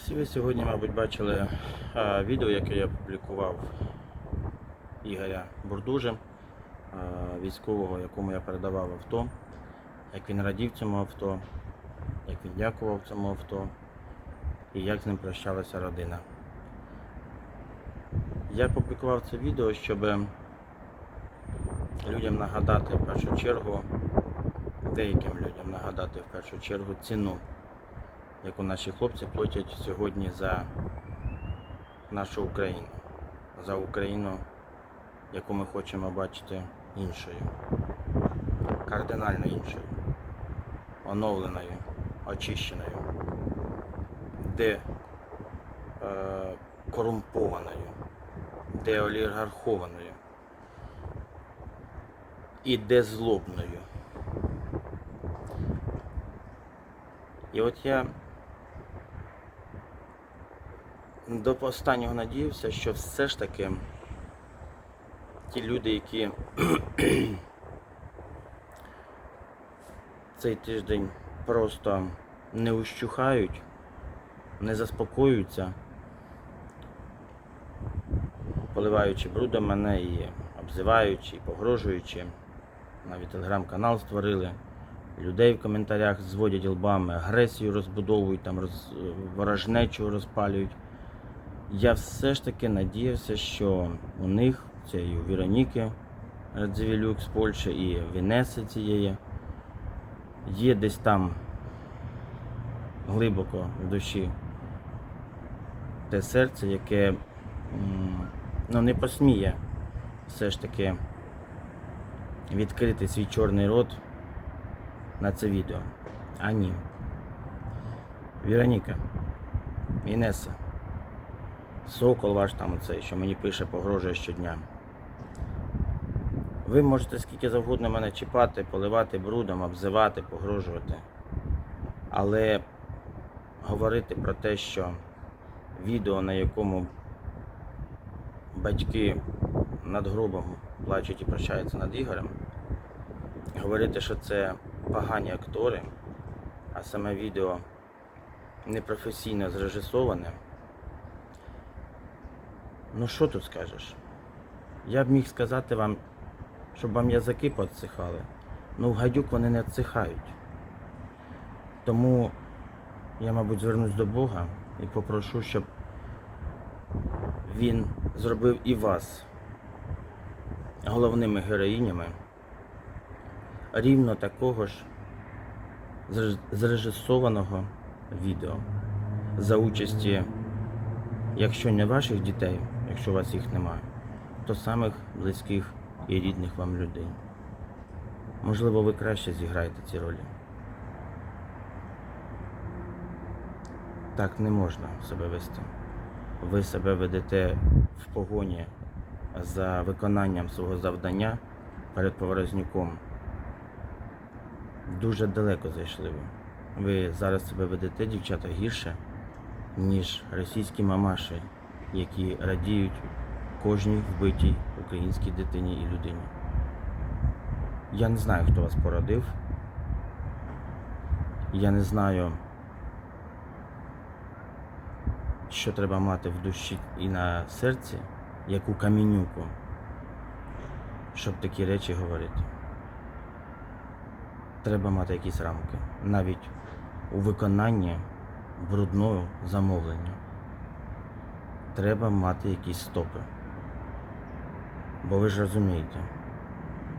Всі ви сьогодні, мабуть, бачили відео, яке я публікував Ігоря Бурдужи, е, військового, якому я передавав авто, як він радів цьому авто, як він дякував цьому авто і як з ним прощалася родина. Я публікував це відео, щоб людям нагадати в першу чергу, деяким людям нагадати в першу чергу ціну яку наші хлопці платять сьогодні за нашу Україну, за Україну, яку ми хочемо бачити іншою, кардинально іншою, оновленою, очищеною, де е, корумпованою, де олігархованою і де злобною. І от я до останнього надіявся, що все ж таки ті люди, які цей тиждень просто не ущухають, не заспокоюються, поливаючи брудом мене і обзиваючи, і погрожуючи. Навіть телеграм-канал створили. Людей в коментарях зводять лбами, агресію розбудовують, там роз... ворожнечу розпалюють. Я все ж таки надіявся, що у них, цієї Вероніки Радзивілюк з Польщі і Вінеси цієї, є десь там глибоко в душі те серце, яке ну, не посміє все ж таки відкрити свій чорний рот на це відео. А ні. Вероніка, Інеса, Сокол ваш там оцей, що мені пише, погрожує щодня. Ви можете скільки завгодно мене чіпати, поливати брудом, обзивати, погрожувати. Але говорити про те, що відео, на якому батьки над гробом плачуть і прощаються над Ігорем, говорити, що це погані актори, а саме відео непрофесійно зрежисоване. Ну що тут скажеш? Я б міг сказати вам, щоб вам язики поотсихали. Ну в гадюк вони не відсихають. Тому я, мабуть, звернусь до Бога і попрошу, щоб він зробив і вас головними героїнями рівно такого ж зрежисованого відео за участі, якщо не ваших дітей, якщо у вас їх немає, то самих близьких і рідних вам людей. Можливо, ви краще зіграєте ці ролі. Так не можна себе вести. Ви себе ведете в погоні за виконанням свого завдання перед Поворознюком. Дуже далеко зайшли ви. Ви зараз себе ведете, дівчата, гірше, ніж російські мамаші, які радіють кожній вбитій українській дитині і людині. Я не знаю, хто вас породив. Я не знаю, що треба мати в душі і на серці, яку камінюку, щоб такі речі говорити. Треба мати якісь рамки. Навіть у виконанні брудного замовлення. Треба мати якісь стопи. Бо ви ж розумієте,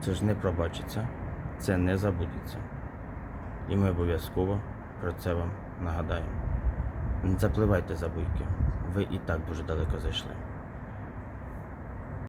це ж не пробачиться, це не забудеться. І ми обов'язково про це вам нагадаємо. Не запливайте за буйки. Ви і так дуже далеко зайшли.